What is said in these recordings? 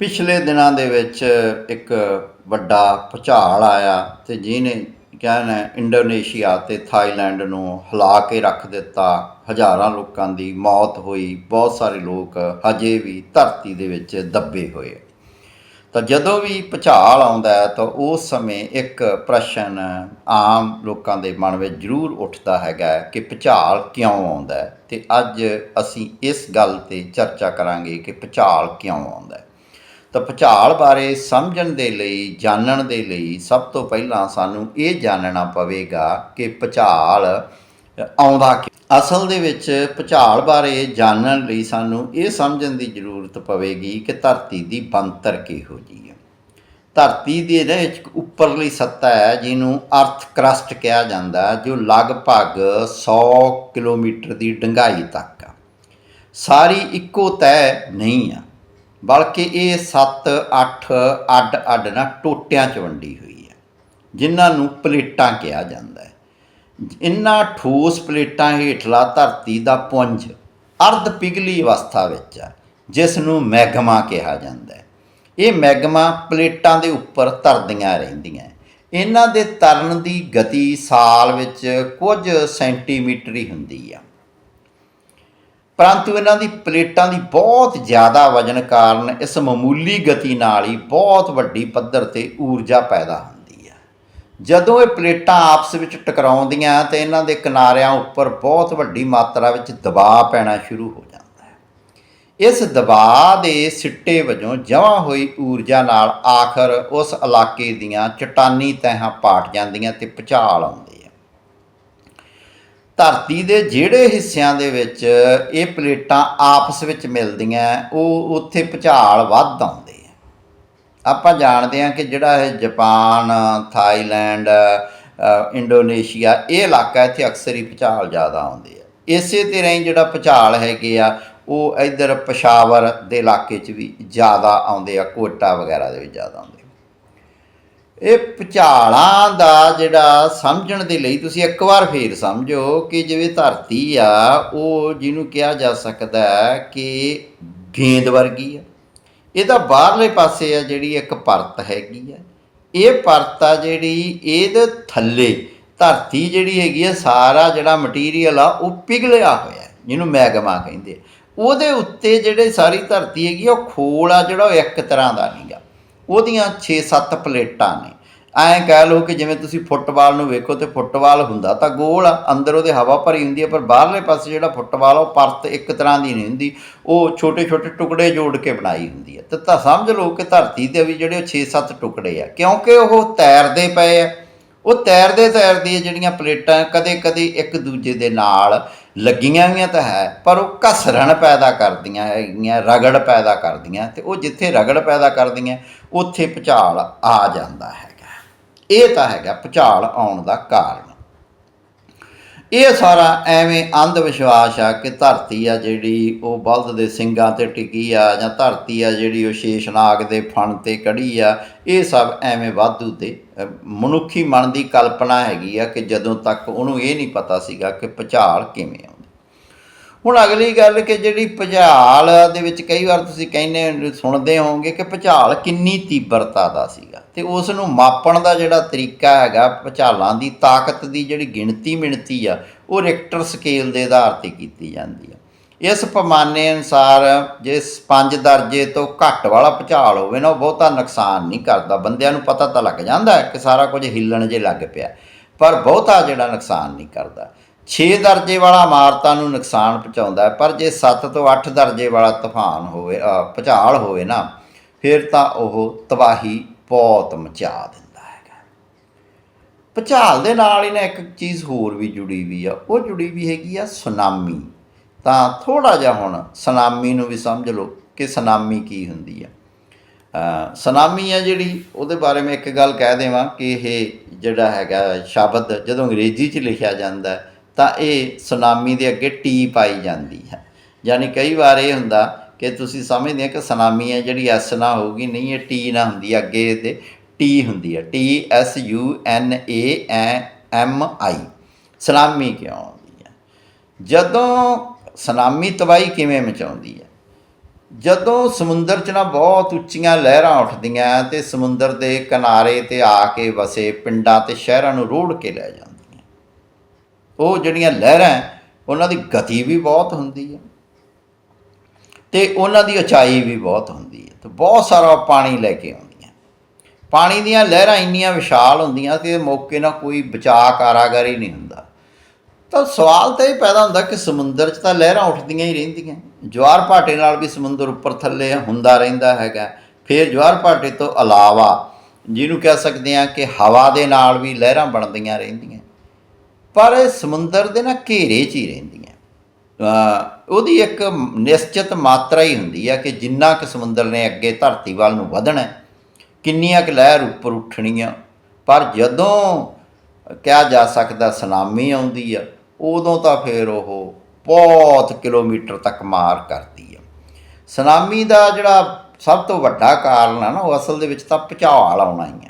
ਪਿਛਲੇ ਦਿਨਾਂ ਦੇ ਵਿੱਚ ਇੱਕ ਵੱਡਾ ਭੁਚਾਲ ਆਇਆ ਤੇ ਜਿਹਨੇ ਕਹਿੰਨਾ ਇੰਡੋਨੇਸ਼ੀਆ ਤੇ ਥਾਈਲੈਂਡ ਨੂੰ ਹਿਲਾ ਕੇ ਰੱਖ ਦਿੱਤਾ। ਹਜ਼ਾਰਾਂ ਲੋਕਾਂ ਦੀ ਮੌਤ ਹੋਈ। ਬਹੁਤ ਸਾਰੇ ਲੋਕ ਹਜੇ ਵੀ ਧਰਤੀ ਦੇ ਵਿੱਚ ਦੱਬੇ ਹੋਏ। ਤਾਂ ਜਦੋਂ ਵੀ ਭੁਚਾਲ ਆਉਂਦਾ ਹੈ ਤਾਂ ਉਸ ਸਮੇਂ ਇੱਕ ਪ੍ਰਸ਼ਨ ਆਮ ਲੋਕਾਂ ਦੇ ਮਨ ਵਿੱਚ ਜ਼ਰੂਰ ਉੱਠਦਾ ਹੈਗਾ ਕਿ ਭੁਚਾਲ ਕਿਉਂ ਆਉਂਦਾ ਹੈ? ਤੇ ਅੱਜ ਅਸੀਂ ਇਸ ਗੱਲ ਤੇ ਚਰਚਾ ਕਰਾਂਗੇ ਕਿ ਭੁਚਾਲ ਕਿਉਂ ਆਉਂਦਾ ਹੈ। ਤਾਂ ਭੁਚਾਲ ਬਾਰੇ ਸਮਝਣ ਦੇ ਲਈ, ਜਾਣਨ ਦੇ ਲਈ ਸਭ ਤੋਂ ਪਹਿਲਾਂ ਸਾਨੂੰ ਇਹ ਜਾਣਨਾ ਪਵੇਗਾ ਕਿ ਭੁਚਾਲ ਆਉਂਦਾ ਕਿਉਂ। ਅਸਲ ਦੇ ਵਿੱਚ ਭੁਚਾਲ ਬਾਰੇ ਜਾਣਨ ਲਈ ਸਾਨੂੰ ਇਹ ਸਮਝਣ ਦੀ ਜ਼ਰੂਰਤ ਪਵੇਗੀ ਕਿ ਧਰਤੀ ਦੀ ਬਣਤਰ ਕਿਹੋ ਜਿਹੀ ਹੈ। ਧਰਤੀ ਦੇ ਨਾ ਇੱਕ ਉੱਪਰਲੀ ਸੱਤਾ ਹੈ, ਜਿਹਨੂੰ ਅਰਥ ਕਰਸਟ ਕਿਹਾ ਜਾਂਦਾ ਜੋ ਲਗਭਗ 100 ਕਿਲੋਮੀਟਰ ਦੀ ਡੂੰਘਾਈ ਤੱਕ ਆ। ਸਾਰੀ ਇੱਕੋ ਤੈ ਨਹੀਂ ਆ। ਬਲਕਿ ਇਹ 7 8 ਅੱਡ ਅੱਡ ਨਾ ਟੋਟਿਆਂ ਚ ਵੰਡੀ ਹੋਈ ਹੈ, ਜਿਨ੍ਹਾਂ ਨੂੰ ਪਲੇਟਾਂ ਕਿਹਾ ਜਾਂਦਾ ਹੈ। ਇਨ੍ਹਾਂ ਠੋਸ ਪਲੇਟਾਂ ਹੇਠਲਾ ਧਰਤੀ ਦਾ ਪੁੰਜ ਅਰਧ ਪਿਘਲੀ ਅਵਸਥਾ ਵਿੱਚ ਹੈ ਜਿਸ ਨੂੰ ਮੈਗਮਾ ਕਿਹਾ ਜਾਂਦਾ ਹੈ। ਇਹ ਮੈਗਮਾ ਪਲੇਟਾਂ ਦੇ ਉੱਪਰ ਤਰਦੀਆਂ ਰਹਿੰਦੀਆਂ ਇਹਨਾਂ ਦੇ ਤਰਨ ਦੀ ਗਤੀ ਸਾਲ ਵਿੱਚ ਕੁਝ ਸੈਂਟੀਮੀਟਰ ਹੀ ਹੁੰਦੀ ਆ। ਪਰੰਤੂ ਇਹਨਾਂ ਦੀ ਪਲੇਟਾਂ ਦੀ ਬਹੁਤ ਜ਼ਿਆਦਾ ਵਜਨ ਕਾਰਨ ਇਸ ਮਾਮੂਲੀ ਗਤੀ ਨਾਲ ਹੀ ਬਹੁਤ ਵੱਡੀ ਪੱਧਰ ਤੇ ਊਰਜਾ ਪੈਦਾ ਹੁੰਦੀ ਹੈ ਜਦੋਂ ਇਹ ਪਲੇਟਾਂ ਆਪਸ ਵਿੱਚ ਟਕਰਾਉਂਦੀਆਂ ਤੇ ਇਹਨਾਂ ਦੇ ਕਿਨਾਰਿਆਂ ਉੱਪਰ ਬਹੁਤ ਵੱਡੀ ਮਾਤਰਾ ਵਿੱਚ ਦਬਾਅ ਪੈਣਾ ਸ਼ੁਰੂ ਹੋ ਜਾਂਦਾ ਹੈ। ਇਸ ਦਬਾਅ ਦੇ ਸਿੱਟੇ ਵਜੋਂ ਜਮ੍ਹਾਂ ਹੋਈ ਊਰਜਾ ਨਾਲ ਆਖਰ ਉਸ ਇਲਾਕੇ ਦੀਆਂ ਚਟਾਨੀ ਤਹਿਾਂ ਪਾਟ ਜਾਂਦੀਆਂ ਤੇ ਭੁਚਾਲ ਆਉਂਦੀ ਧਰਤੀ ਦੇ ਜਿਹੜੇ ਹਿੱਸਿਆਂ ਦੇ ਵਿੱਚ ਇਹ ਪਲੇਟਾਂ ਆਪਸ ਵਿੱਚ ਮਿਲਦੀਆਂ, ਉਹ ਉੱਥੇ ਭੁਚਾਲ ਵੱਧ ਆਉਂਦੇ ਆ। ਆਪਾਂ ਜਾਣਦੇ ਹਾਂ ਕਿ ਜਿਹੜਾ ਇਹ ਜਾਪਾਨ, ਥਾਈਲੈਂਡ ਇੰਡੋਨੇਸ਼ੀਆ, ਇਹ ਇਲਾਕਾ ਇੱਥੇ ਅਕਸਰ ਹੀ ਭੁਚਾਲ ਜ਼ਿਆਦਾ ਆਉਂਦੇ ਆ। ਇਸੇ ਤਰ੍ਹਾਂ ਹੀ ਜਿਹੜਾ ਭੁਚਾਲ ਹੈਗੇ ਆ, ਉਹ ਇੱਧਰ ਪਸ਼ਾਵਰ ਦੇ ਇਲਾਕੇ 'ਚ ਵੀ ਜ਼ਿਆਦਾ ਆਉਂਦੇ ਆ, ਕੋਟਾ ਵਗੈਰਾ ਦੇ ਵਿੱਚ ਜ਼ਿਆਦਾ ਆਉਂਦੇ ਇਹ ਭੁਚਾਲਾਂ ਦਾ ਜਿਹੜਾ ਸਮਝਣ ਦੇ ਲਈ ਤੁਸੀਂ ਇੱਕ ਵਾਰ ਫੇਰ ਸਮਝੋ ਕਿ ਜਿਵੇਂ ਧਰਤੀ ਆ ਉਹ ਜਿਹਨੂੰ ਕਿਹਾ ਜਾ ਸਕਦਾ ਕਿ ਗੇਂਦ ਵਰਗੀ ਆ। ਇਹਦਾ ਬਾਹਰਲੇ ਪਾਸੇ ਆ ਜਿਹੜੀ ਇੱਕ ਪਰਤ ਹੈਗੀ ਆ। ਇਹ ਪਰਤ ਆ ਜਿਹੜੀ ਇਹਦੇ ਥੱਲੇ ਧਰਤੀ ਜਿਹੜੀ ਹੈਗੀ ਆ ਸਾਰਾ ਜਿਹੜਾ ਮਟੀਰੀਅਲ ਆ ਉਹ ਪਿਘਲਿਆ ਹੋਇਆ ਜਿਹਨੂੰ ਮੈਗਮਾ ਕਹਿੰਦੇ ਉਹਦੇ ਉੱਤੇ ਜਿਹੜੇ ਸਾਰੀ ਧਰਤੀ ਹੈਗੀ ਆ, ਉਹ ਖੋਲ ਆ ਜਿਹੜਾ ਉਹ ਇੱਕ ਤਰ੍ਹਾਂ ਦਾ ਨਹੀਂ ਉਹਦੀਆਂ 6-7 ਪਲੇਟਾਂ ਨੇ। ਐਂ ਕਹਿ ਲਓ ਕਿ ਜਿਵੇਂ ਤੁਸੀਂ ਫੁੱਟਬਾਲ ਨੂੰ ਵੇਖੋ ਤੇ ਫੁੱਟਬਾਲ ਹੁੰਦਾ ਤਾਂ ਗੋਲ ਆ ਅੰਦਰ ਉਹਦੇ ਹਵਾ ਭਰੀ ਹੁੰਦੀ ਹੈ ਪਰ ਬਾਹਰਲੇ ਪਾਸੇ ਜਿਹੜਾ ਫੁੱਟਬਾਲ ਆ, ਉਹ ਪਰਤ ਇੱਕ ਤਰ੍ਹਾਂ ਦੀ ਨਹੀਂ ਹੁੰਦੀ। ਉਹ ਛੋਟੇ-ਛੋਟੇ ਟੁਕੜੇ ਜੋੜ ਕੇ ਬਣਾਈ ਹੁੰਦੀ ਹੈ। ਤੇ ਤਾਂ ਸਮਝ ਲਓ ਕਿ ਧਰਤੀ ਤੇ ਵੀ ਜਿਹੜੇ 6-7 ਟੁਕੜੇ ਆ ਕਿਉਂਕਿ ਉਹ ਤੈਰਦੇ ਪਏ ਆ। ਉਹ ਤੈਰਦੇ ਤੈਰਦੇ ਜਿਹੜੀਆਂ ਪਲੇਟਾਂ ਕਦੇ-ਕਦੇ ਇੱਕ ਦੂਜੇ ਦੇ ਨਾਲ ਲੱਗੀਆਂ ਹੋਈਆਂ ਤਾਂ ਹੈ, ਪਰ ਉਹ ਘਸਰਣ ਪੈਦਾ ਕਰਦੀਆਂ ਹੈਗੀਆਂ, ਰਗੜ ਪੈਦਾ ਕਰਦੀਆਂ ਤੇ ਉਹ ਜਿੱਥੇ ਰਗੜ ਪੈਦਾ ਕਰਦੀਆਂ, ਉੱਥੇ ਭੁਚਾਲ ਆ ਜਾਂਦਾ ਹੈਗਾ। ਇਹ ਤਾਂ ਹੈਗਾ ਭੁਚਾਲ ਆਉਣ ਦਾ ਕਾਰਨ। ਇਹ ਸਾਰਾ ਐਵੇਂ ਅੰਧ ਵਿਸ਼ਵਾਸ ਆ ਕਿ ਧਰਤੀ ਆ ਜਿਹੜੀ ਉਹ ਬਲਦ ਦੇ ਸਿੰਗਾਂ ਤੇ ਟਿਕੀ ਆ ਜਾਂ ਧਰਤੀ ਆ ਜਿਹੜੀ ਉਹ ਸ਼ੇਸ਼ਨਾਗ ਦੇ ਫਣ ਤੇ ਕੜੀ ਆ, ਇਹ ਸਭ ਐਵੇਂ ਵਾਧੂ ਤੇ ਮਨੁੱਖੀ ਮਨ ਦੀ ਕਲਪਨਾ ਹੈਗੀ ਆ ਕਿ ਜਦੋਂ ਤੱਕ ਉਹਨੂੰ ਇਹ ਨਹੀਂ ਪਤਾ ਸੀਗਾ ਕਿ ਭੁਚਾਲ ਕਿਵੇਂ ਆਉਂਦਾ। ਹੁਣ ਅਗਲੀ ਗੱਲ ਕਿ ਜਿਹੜੀ ਭੁਚਾਲ ਦੇ ਵਿੱਚ ਕਈ ਵਾਰ ਤੁਸੀਂ ਕਹਿੰਦੇ ਸੁਣਦੇ ਹੋਵੋਗੇ ਕਿ ਭੁਚਾਲ ਕਿੰਨੀ ਤੀਬਰਤਾ ਦਾ ਸੀਗਾ ਤੇ ਉਸ ਨੂੰ ਮਾਪਣ ਦਾ ਜਿਹੜਾ ਤਰੀਕਾ ਹੈਗਾ ਭੁਚਾਲਾਂ ਦੀ ਤਾਕਤ ਦੀ ਜਿਹੜੀ ਗਿਣਤੀ ਮਿਣਤੀ ਆ, ਉਹ ਰਿਕਟਰ ਸਕੇਲ ਦੇ ਆਧਾਰ ਤੇ ਕੀਤੀ ਜਾਂਦੀ ਆ। ਇਸ ਪੈਮਾਨੇ ਅਨੁਸਾਰ ਜੇ 5 ਦਰਜੇ ਤੋਂ ਘੱਟ ਵਾਲਾ ਭੁਚਾਲ ਹੋਵੇ ਨਾ, ਉਹ ਬਹੁਤਾ ਨੁਕਸਾਨ ਨਹੀਂ ਕਰਦਾ। ਬੰਦਿਆਂ ਨੂੰ ਪਤਾ ਤਾਂ ਲੱਗ ਜਾਂਦਾ ਕਿ ਸਾਰਾ ਕੁਝ ਹਿੱਲਣ ਜੇ ਲੱਗ ਪਿਆ, ਪਰ ਬਹੁਤਾ ਜਿਹੜਾ ਨੁਕਸਾਨ ਨਹੀਂ ਕਰਦਾ। 6 ਦਰਜੇ ਵਾਲਾ ਇਮਾਰਤਾਂ ਨੂੰ ਨੁਕਸਾਨ ਪਹੁੰਚਾਉਂਦਾ ਹੈ ਪਰ ਜੇ 7 ਤੋਂ 8 ਦਰਜੇ ਵਾਲਾ ਤੂਫਾਨ ਹੋਵੇ ਭੁਚਾਲ ਹੋਵੇ ਨਾ ਫਿਰ ਤਾਂ ਉਹ ਤਬਾਹੀ ਬਹੁਤ ਮਚਾ ਦਿੰਦਾ ਹੈਗਾ। ਭੁਚਾਲ ਦੇ ਨਾਲ ਹੀ ਨਾ ਇੱਕ ਚੀਜ਼ ਹੋਰ ਵੀ ਜੁੜੀ ਵੀ ਆ ਉਹ ਜੁੜੀ ਵੀ ਹੈਗੀ ਆ ਸੁਨਾਮੀ। ਤਾਂ ਥੋੜਾ ਜਿਹਾ ਹੁਣ ਸੁਨਾਮੀ ਨੂੰ ਵੀ ਸਮਝ ਲਓ ਕਿ ਸੁਨਾਮੀ ਕੀ ਹੁੰਦੀ ਆ। ਸੁਨਾਮੀ ਆ ਜਿਹੜੀ ਉਹਦੇ ਬਾਰੇ ਮੈਂ ਇੱਕ ਗੱਲ ਕਹਿ ਦੇਵਾਂ ਕਿ ਇਹ ਜਿਹੜਾ ਹੈਗਾ ਸ਼ਬਦ ਜਦੋਂ ਅੰਗਰੇਜ਼ੀ 'ਚ ਲਿਖਿਆ ਜਾਂਦਾ ਹੈ, ਤਾਂ ਇਹ ਸੁਨਾਮੀ ਦੇ ਅੱਗੇ ਟੀ ਪਾਈ ਜਾਂਦੀ ਹੈ। ਯਾਨੀ ਕਈ ਵਾਰ ਇਹ ਹੁੰਦਾ ਕਿ ਤੁਸੀਂ ਸਮਝਦੇ ਆ ਕਿ ਸੁਨਾਮੀ ਹੈ ਜਿਹੜੀ ਐਸ ਨਾ ਹੋਊਗੀ, ਨਹੀਂ, ਇਹ ਟੀ ਨਾ ਹੁੰਦੀ, ਅੱਗੇ ਇਹਦੇ ਟੀ ਹੁੰਦੀ ਹੈ। T, S, U, N, A M, I. Tsunami ਕਿਉਂ ਆਉਂਦੀ ਹੈ? ਜਦੋਂ ਸੁਨਾਮੀ ਤਬਾਹੀ ਕਿਵੇਂ ਮਚਾਉਂਦੀ ਹੈ? ਜਦੋਂ ਸਮੁੰਦਰ 'ਚ ਨਾ ਬਹੁਤ ਉੱਚੀਆਂ ਲਹਿਰਾਂ ਉੱਠਦੀਆਂ ਤੇ ਸਮੁੰਦਰ ਦੇ ਕਿਨਾਰੇ ਤੇ ਆ ਕੇ ਵਸੇ ਪਿੰਡਾਂ ਤੇ ਸ਼ਹਿਰਾਂ ਨੂੰ ਰੋੜ ਕੇ ਲੈ ਜਾਂਦੀਆਂ ਉਹ ਜਿਹੜੀਆਂ ਲਹਿਰਾਂ ਉਹਨਾਂ ਦੀ ਗਤੀ ਵੀ ਬਹੁਤ ਹੁੰਦੀ ਹੈ ਤੇ ਉਹਨਾਂ ਦੀ ਉਚਾਈ ਵੀ ਬਹੁਤ ਹੁੰਦੀ ਹੈ ਤੇ ਬਹੁਤ ਸਾਰਾ ਪਾਣੀ ਲੈ ਕੇ ਆਉਂਦੀਆਂ। ਪਾਣੀ ਦੀਆਂ ਲਹਿਰਾਂ ਇੰਨੀਆਂ ਵਿਸ਼ਾਲ ਹੁੰਦੀਆਂ ਕਿ ਮੌਕੇ ਨਾਲ ਕੋਈ ਬਚਾਅ ਕਾਰਾਗਰ ਹੀ ਨਹੀਂ ਹੁੰਦਾ। ਤਾਂ ਸਵਾਲ ਤਾਂ ਇਹ ਪੈਦਾ ਹੁੰਦਾ ਕਿ ਸਮੁੰਦਰ 'ਚ ਤਾਂ ਲਹਿਰਾਂ ਉੱਠਦੀਆਂ ਹੀ ਰਹਿੰਦੀਆਂ। ਜਵਾਰ ਭਾਟੇ ਨਾਲ ਵੀ ਸਮੁੰਦਰ ਉੱਪਰ ਥੱਲੇ ਹੁੰਦਾ ਰਹਿੰਦਾ ਹੈਗਾ। ਫਿਰ ਜਵਾਰ ਭਾਟੇ ਤੋਂ ਇਲਾਵਾ ਜਿਹਨੂੰ ਕਹਿ ਸਕਦੇ ਹਾਂ ਕਿ ਹਵਾ ਦੇ ਨਾਲ ਵੀ ਲਹਿਰਾਂ ਬਣਦੀਆਂ ਰਹਿੰਦੀਆਂ। ਪਰ ਇਹ ਸਮੁੰਦਰ ਦੇ ਨਾ ਘੇਰੇ 'ਚ ਹੀ ਰਹਿੰਦੀਆਂ। ਉਹਦੀ ਇੱਕ ਨਿਸ਼ਚਿਤ ਮਾਤਰਾ ਹੀ ਹੁੰਦੀ ਆ ਕਿ ਜਿੰਨਾ ਕਿ ਸਮੁੰਦਰ ਨੇ ਅੱਗੇ ਧਰਤੀ ਵੱਲ ਨੂੰ ਵਧਣਾ, ਕਿੰਨੀਆਂ ਕੁ ਲਹਿਰ ਉੱਪਰ ਉੱਠਣੀਆਂ। ਪਰ ਜਦੋਂ ਕਿਹਾ ਜਾ ਸਕਦਾ ਸੁਨਾਮੀ ਆਉਂਦੀ ਆ, ਉਦੋਂ ਤਾਂ ਫਿਰ ਉਹ ਬਹੁਤ ਕਿਲੋਮੀਟਰ ਤੱਕ ਮਾਰ ਕਰਦੀ ਆ। ਸੁਨਾਮੀ ਦਾ ਜਿਹੜਾ ਸਭ ਤੋਂ ਵੱਡਾ ਕਾਰਨ ਆ ਨਾ, ਉਹ ਅਸਲ ਦੇ ਵਿੱਚ ਤਾਂ ਭੁਚਾਲ ਆਉਣਾ ਹੀ ਆ।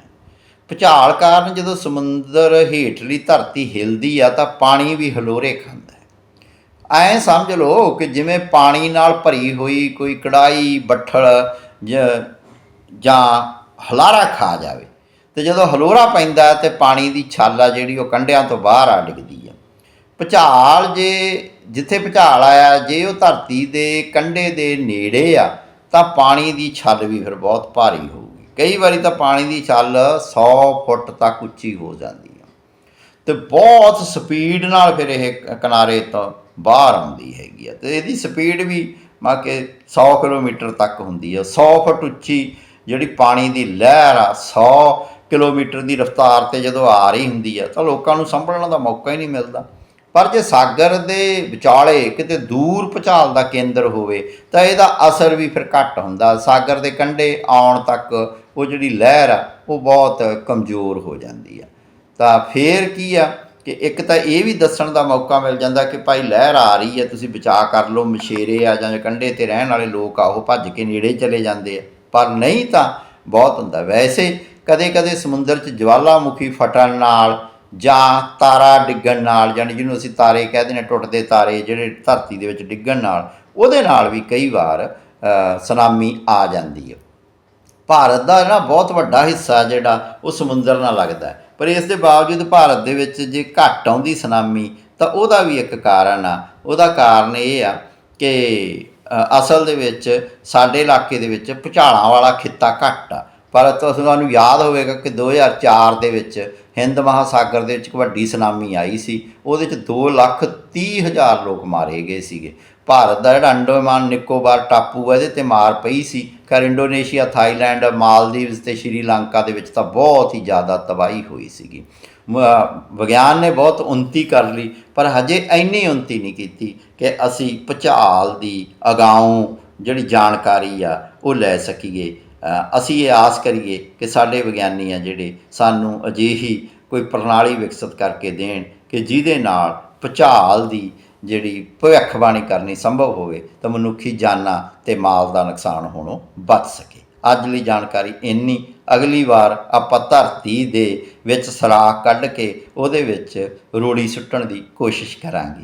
ਭੁਚਾਲ ਕਾਰਨ ਜਦੋਂ ਸਮੁੰਦਰ ਹੇਠਲੀ ਧਰਤੀ ਹਿਲਦੀ ਆ ਤਾਂ ਪਾਣੀ ਵੀ ਹਲੋਰੇ ਖਾਂਦਾ ਹੈ। ਐਂ ਸਮਝ ਲਓ ਕਿ ਜਿਵੇਂ ਪਾਣੀ ਨਾਲ ਭਰੀ ਹੋਈ ਕੋਈ ਕੜਾਈ ਬੱਠਲ ਜ- ਜਾਂ ਹਲਾਰਾ ਖਾ ਜਾਵੇ। ਤੇ ਜਦੋਂ ਹਲੋਰਾ ਪੈਂਦਾ ਤੇ ਪਾਣੀ ਦੀ ਛਾਲਾ ਜਿਹੜੀ ਉਹ ਕੰਢਿਆਂ ਤੋਂ ਬਾਹਰ ਆ ਡਿੱਗਦੀ ਆ। ਭੁਚਾਲ ਜੇ ਜਿੱਥੇ ਭੁਚਾਲ ਆਇਆ, ਜੇ ਉਹ ਧਰਤੀ ਦੇ ਕੰਢੇ ਦੇ ਨੇੜੇ ਆ, ਤਾਂ ਪਾਣੀ ਦੀ ਛੱਲ ਵੀ ਫਿਰ ਬਹੁਤ ਭਾਰੀ ਹੋਊਗੀ ਕਈ ਵਾਰੀ ਤਾਂ ਪਾਣੀ ਦੀ ਛੱਲ 100 ਫੁੱਟ ਤੱਕ ਉੱਚੀ ਹੋ ਜਾਂਦੀ ਆ। ਤੇ ਬਹੁਤ ਸਪੀਡ ਨਾਲ ਫਿਰ ਇਹ ਕਿਨਾਰੇ ਤੋਂ ਬਾਹਰ ਆਉਂਦੀ ਹੈਗੀ ਆ। ਤੇ ਇਹਦੀ ਸਪੀਡ ਵੀ ਮਾ ਕਿ 100 ਕਿਲੋਮੀਟਰ ਤੱਕ ਹੁੰਦੀ ਆ। 100 ਫੁੱਟ ਉੱਚੀ ਜਿਹੜੀ ਪਾਣੀ ਦੀ ਲਹਿਰ ਆ 100 ਕਿਲੋਮੀਟਰ ਦੀ ਰਫ਼ਤਾਰ ਤੇ ਜਦੋਂ ਆ ਰਹੀ ਹੁੰਦੀ ਆ ਤਾਂ ਲੋਕਾਂ ਨੂੰ ਸੰਭਲਣ ਦਾ ਮੌਕਾ ਹੀ ਨਹੀਂ ਮਿਲਦਾ। ਪਰ ਜੇ ਸਾਗਰ ਦੇ ਵਿਚਾਲੇ ਕਿਤੇ ਦੂਰ ਭੁਚਾਲ ਦਾ ਕੇਂਦਰ ਹੋਵੇ, ਤਾਂ ਇਹਦਾ ਅਸਰ ਵੀ ਫਿਰ ਘੱਟ ਹੁੰਦਾ। ਸਾਗਰ ਦੇ ਕੰਢੇ ਆਉਣ ਤੱਕ ਉਹ ਜਿਹੜੀ ਲਹਿਰ ਆ, ਉਹ ਬਹੁਤ ਕਮਜ਼ੋਰ ਹੋ ਜਾਂਦੀ ਆ। ਤਾਂ ਫੇਰ ਕੀ ਆ ਕਿ ਇੱਕ ਤਾਂ ਇਹ ਵੀ ਦੱਸਣ ਦਾ ਮੌਕਾ ਮਿਲ ਜਾਂਦਾ ਕਿ ਭਾਈ ਲਹਿਰ ਆ ਰਹੀ ਹੈ, ਤੁਸੀਂ ਬਚਾਅ ਕਰ ਲਓ, ਮਛੇਰੇ ਆ ਜਾਂ ਕੰਢੇ ਤੇ ਰਹਿਣ ਵਾਲੇ ਲੋਕ ਆ, ਉਹ ਭੱਜ ਕੇ ਨੇੜੇ ਚਲੇ ਜਾਂਦੇ ਆ। ਪਰ ਨਹੀਂ ਤਾਂ ਬਹੁਤ ਹੁੰਦਾ। ਵੈਸੇ ਕਦੇ-ਕਦੇ ਸਮੁੰਦਰ 'ਚ ਜਵਾਲਾਮੁਖੀ ਫਟਣ ਨਾਲ ਜਾਂ ਤਾਰਾ ਡਿੱਗਣ ਨਾਲ ਜਾਣੀ ਜਿਹਨੂੰ ਅਸੀਂ ਤਾਰੇ ਕਹਿੰਦੇ ਨੇ, ਟੁੱਟਦੇ ਤਾਰੇ ਜਿਹੜੇ ਧਰਤੀ ਦੇ ਵਿੱਚ ਡਿੱਗਣ ਨਾਲ, ਉਹਦੇ ਨਾਲ ਵੀ ਕਈ ਵਾਰ ਸੁਨਾਮੀ ਆ ਜਾਂਦੀ ਹੈ। ਭਾਰਤ ਦਾ ਨਾ ਬਹੁਤ ਵੱਡਾ ਹਿੱਸਾ ਜਿਹੜਾ, ਉਹ ਸਮੁੰਦਰ ਨਾਲ ਲੱਗਦਾ ਪਰ ਇਸ ਦੇ ਬਾਵਜੂਦ ਭਾਰਤ ਦੇ ਵਿੱਚ ਜੇ ਘੱਟ ਆਉਂਦੀ ਸੁਨਾਮੀ, ਤਾਂ ਉਹਦਾ ਵੀ ਇੱਕ ਕਾਰਨ ਆ। ਉਹਦਾ ਕਾਰਨ ਇਹ ਆ ਕਿ ਅਸਲ ਦੇ ਵਿੱਚ ਸਾਡੇ ਇਲਾਕੇ ਦੇ ਵਿੱਚ ਭੁਚਾਲਾਂ ਵਾਲਾ ਖਿੱਤਾ ਘੱਟ ਆ। ਪਰ ਤੁਹਾਨੂੰ ਯਾਦ ਹੋਵੇਗਾ ਕਿ 2004 ਦੇ ਵਿੱਚ ਹਿੰਦ ਮਹਾਸਾਗਰ ਦੇ ਵਿੱਚ ਇੱਕ ਵੱਡੀ ਸੁਨਾਮੀ ਆਈ ਸੀ, ਉਹਦੇ ਵਿੱਚ 2 ਲੱਖ 30 ਹਜ਼ਾਰ ਲੋਕ ਮਾਰੇ ਗਏ ਸੀਗੇ। ਭਾਰਤ ਦਾ ਜਿਹੜਾ ਅੰਡੋਮਾਨ ਨਿਕੋਬਾਰ ਟਾਪੂ ਹੈ, ਇਹਦੇ ਤੇ ਮਾਰ ਪਈ ਸੀ। ਕਰ ਇੰਡੋਨੇਸ਼ੀਆ, ਥਾਈਲੈਂਡ ਮਾਲਦੀਵਸ ਤੇ ਸ਼੍ਰੀਲੰਕਾ ਦੇ ਵਿੱਚ ਤਾਂ ਬਹੁਤ ਹੀ ਜ਼ਿਆਦਾ ਤਬਾਹੀ ਹੋਈ ਸੀਗੀ। ਵਿਗਿਆਨ ਨੇ ਬਹੁਤ ਉਨਤੀ ਕਰ ਲਈ, ਪਰ ਹਜੇ ਇੰਨੀ ਉਨਤੀ ਨਹੀਂ ਕੀਤੀ ਕਿ ਅਸੀਂ ਪਚਾਲ ਦੀ ਅਗਾਉਂ ਜਿਹੜੀ ਜਾਣਕਾਰੀ ਆ, ਉਹ ਲੈ ਸਕੀਏ। ਅਸੀਂ ਇਹ ਆਸ ਕਰੀਏ ਕਿ ਸਾਡੇ ਵਿਗਿਆਨੀ ਆ ਜਿਹੜੇ ਸਾਨੂੰ ਅਜਿਹੀ ਕੋਈ ਪ੍ਰਣਾਲੀ ਵਿਕਸਿਤ ਕਰਕੇ ਦੇਣ ਕਿ ਜਿਹਦੇ ਨਾਲ ਭੁਚਾਲ ਦੀ ਜਿਹੜੀ ਭਵਿੱਖਬਾਣੀ ਕਰਨੀ ਸੰਭਵ ਹੋਵੇ ਤਾਂ ਮਨੁੱਖੀ ਜਾਨਾਂ ਤੇ ਮਾਲ ਦਾ ਨੁਕਸਾਨ ਹੋਣੋਂ ਬਚ ਸਕੇ। ਅੱਜ ਲਈ ਜਾਣਕਾਰੀ ਇੰਨੀ, ਅਗਲੀ ਵਾਰ ਆਪਾਂ ਧਰਤੀ ਦੇ ਵਿੱਚ ਸਰਾਖ ਕੱਢ ਕੇ ਉਹਦੇ ਵਿੱਚ ਰੋੜੀ ਸੁੱਟਣ ਦੀ ਕੋਸ਼ਿਸ਼ ਕਰਾਂਗੇ।